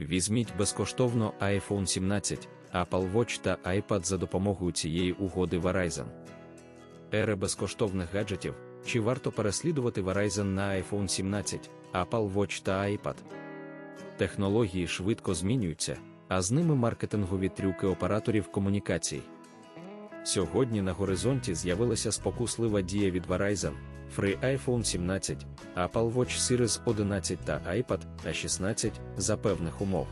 Візьміть безкоштовно iPhone 17, Apple Watch та iPad за допомогою цієї угоди Verizon. Ери безкоштовних гаджетів. Чи варто переслідувати Verizon на iPhone 17, Apple Watch та iPad? Технології швидко змінюються, а з ними маркетингові трюки операторів комунікацій. Сьогодні на горизонті з'явилася спокуслива дія від Verizon, Free iPhone 17, Apple Watch Series 11 та iPad A16 за певних умов.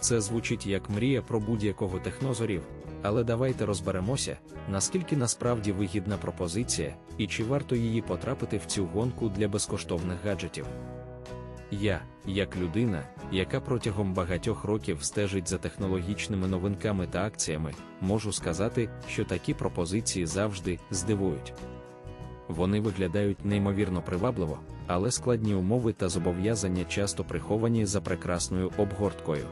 Це звучить як мрія про будь-якого технозорів, але давайте розберемося, наскільки насправді вигідна пропозиція і чи варто її потрапити в цю гонку для безкоштовних гаджетів. Я, як людина, яка протягом багатьох років стежить за технологічними новинками та акціями, можу сказати, що такі пропозиції завжди здивують. Вони виглядають неймовірно привабливо, але складні умови та зобов'язання часто приховані за прекрасною обгорткою.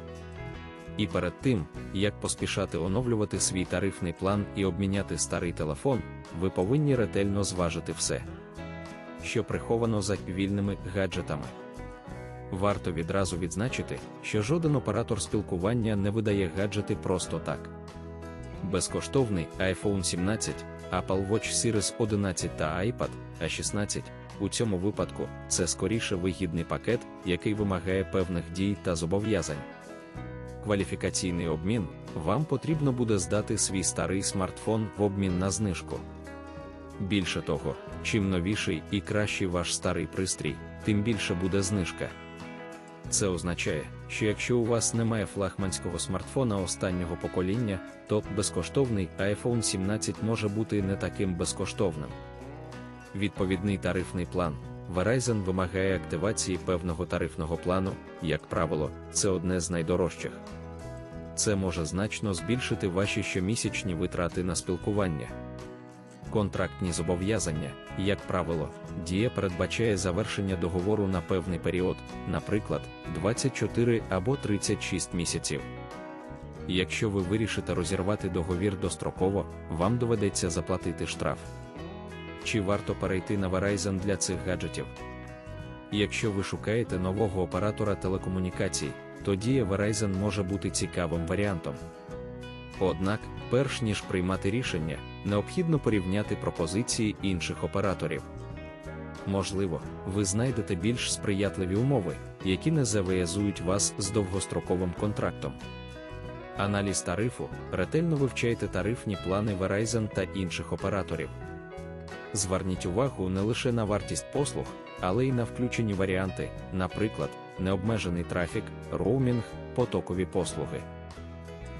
І перед тим, як поспішати оновлювати свій тарифний план і обміняти старий телефон, ви повинні ретельно зважити все, що приховано за вільними гаджетами. Варто відразу відзначити, що жоден оператор спілкування не видає гаджети просто так. Безкоштовний iPhone 17, Apple Watch Series 11 та iPad A16 у цьому випадку це скоріше вигідний пакет, який вимагає певних дій та зобов'язань. Кваліфікаційний обмін вам потрібно буде здати свій старий смартфон в обмін на знижку. Більше того, чим новіший і кращий ваш старий пристрій, тим більше буде знижка. Це означає, що якщо у вас немає флагманського смартфона останнього покоління, то безкоштовний iPhone 17 може бути не таким безкоштовним. Відповідний тарифний план. Verizon вимагає активації певного тарифного плану, як правило, це одне з найдорожчих. Це може значно збільшити ваші щомісячні витрати на спілкування. Контрактні зобов'язання, як правило, дія передбачає завершення договору на певний період, наприклад, 24 або 36 місяців. Якщо ви вирішите розірвати договір достроково, вам доведеться заплатити штраф. Чи варто перейти на Verizon для цих гаджетів? Якщо ви шукаєте нового оператора телекомунікацій, то дія Verizon може бути цікавим варіантом. Однак, перш ніж приймати рішення, необхідно порівняти пропозиції інших операторів. Можливо, ви знайдете більш сприятливі умови, які не зав'язують вас з довгостроковим контрактом. Аналіз тарифу ретельно вивчайте тарифні плани Verizon та інших операторів. Зверніть увагу не лише на вартість послуг, але й на включені варіанти, наприклад, необмежений трафік, роумінг, потокові послуги.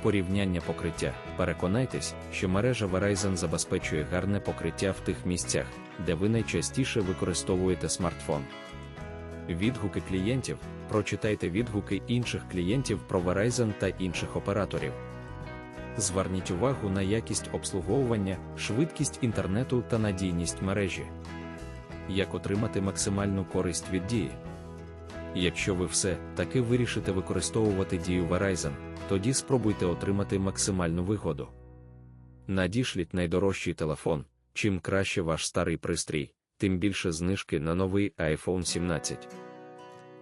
Порівняння покриття. Переконайтесь, що мережа Verizon забезпечує гарне покриття в тих місцях, де ви найчастіше використовуєте смартфон. Відгуки клієнтів. Прочитайте відгуки інших клієнтів про Verizon та інших операторів. Зверніть увагу на якість обслуговування, швидкість інтернету та надійність мережі. Як отримати максимальну користь від дії? Якщо ви все таки вирішите використовувати дію Verizon, тоді спробуйте отримати максимальну вигоду. Надішліть найдорожчий телефон, чим краще ваш старий пристрій, тим більше знижки на новий iPhone 17.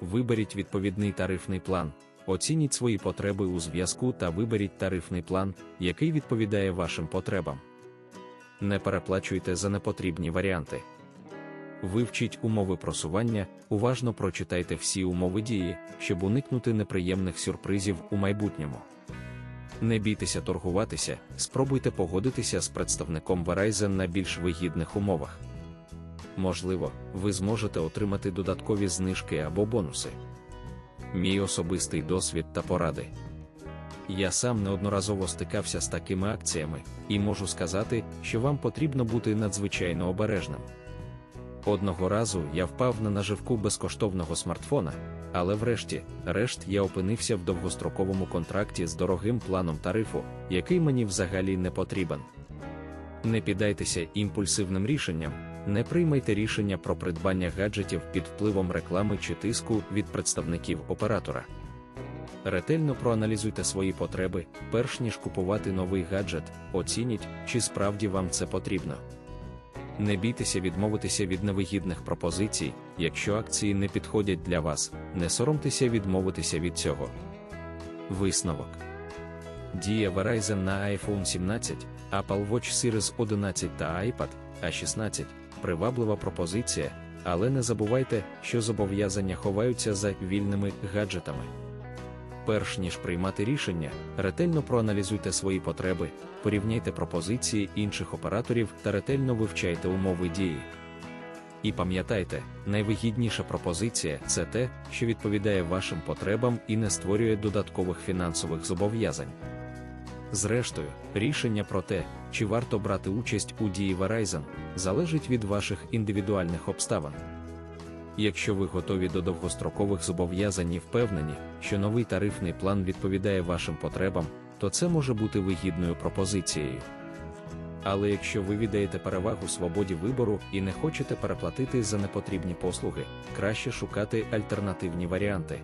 Виберіть відповідний тарифний план, оцініть свої потреби у зв'язку та виберіть тарифний план, який відповідає вашим потребам. Не переплачуйте за непотрібні варіанти. Вивчіть умови просування, уважно прочитайте всі умови дії, щоб уникнути неприємних сюрпризів у майбутньому. Не бійтеся торгуватися, спробуйте погодитися з представником Verizon на більш вигідних умовах. Можливо, ви зможете отримати додаткові знижки або бонуси. Мій особистий досвід та поради. Я сам неодноразово стикався з такими акціями, і можу сказати, що вам потрібно бути надзвичайно обережним. Одного разу я впав на наживку безкоштовного смартфона, але врешті, решт я опинився в довгостроковому контракті з дорогим планом тарифу, який мені взагалі не потрібен. Не піддайтеся імпульсивним рішенням, не приймайте рішення про придбання гаджетів під впливом реклами чи тиску від представників оператора. Ретельно проаналізуйте свої потреби, перш ніж купувати новий гаджет, оцініть, чи справді вам це потрібно. Не бійтеся відмовитися від невигідних пропозицій, Якщо акції не підходять для вас, не соромтеся відмовитися від цього. Висновок. Дія Verizon на iPhone 17, Apple Watch Series 11 та iPad A16 приваблива пропозиція, але не забувайте, що зобов'язання ховаються за вільними гаджетами. Перш ніж приймати рішення, ретельно проаналізуйте свої потреби, порівняйте пропозиції інших операторів та ретельно вивчайте умови дії. І пам'ятайте, найвигідніша пропозиція це те, що відповідає вашим потребам і не створює додаткових фінансових зобов'язань. Зрештою, рішення про те, чи варто брати участь у дії Verizon, залежить від ваших індивідуальних обставин. Якщо ви готові до довгострокових зобов'язань і впевнені, що новий тарифний план відповідає вашим потребам, то це може бути вигідною пропозицією. Але якщо ви віддаєте перевагу свободі вибору і не хочете переплатити за непотрібні послуги, краще шукати альтернативні варіанти.